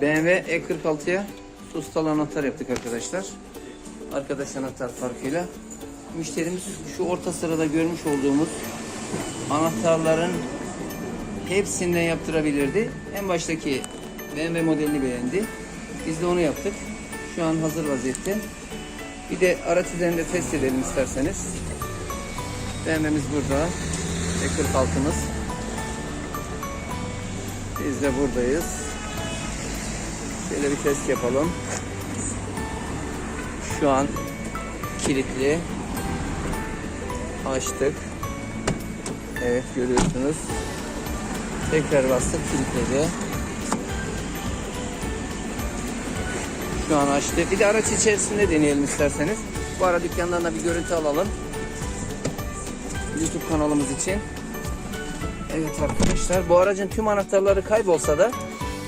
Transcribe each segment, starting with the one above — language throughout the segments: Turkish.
BMW E46'ya sustal anahtar yaptık arkadaşlar. Arkadaş anahtar farkıyla. Müşterimiz şu orta sırada görmüş olduğumuz anahtarların hepsinden yaptırabilirdi. En baştaki BMW modelini beğendi. Biz de onu yaptık. Şu an hazır vaziyette. Bir de araç üzerinde test edelim isterseniz. BMW'miz burada. E46'mız. Biz de buradayız. Şöyle bir test yapalım. Şu an kilitli. Açtık. Evet görüyorsunuz. Tekrar bastık kilitledi. Şu an açtı. Bir de araç içerisinde deneyelim isterseniz. Bu ara dükkandan da bir görüntü alalım. YouTube kanalımız için. Evet arkadaşlar bu aracın tüm anahtarları kaybolsa da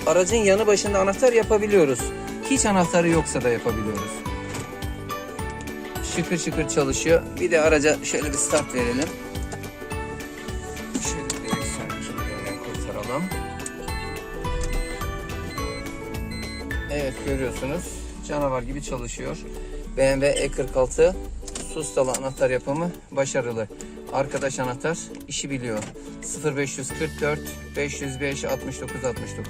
aracın yanı başında anahtar yapabiliyoruz. Hiç anahtarı yoksa da yapabiliyoruz. Şıkır şıkır çalışıyor. Bir de araca şöyle bir start verelim. Evet görüyorsunuz canavar gibi çalışıyor. BMW E46 sustalı anahtar yapımı başarılı. Arkadaş anahtar işi biliyor. 0544 505 69 69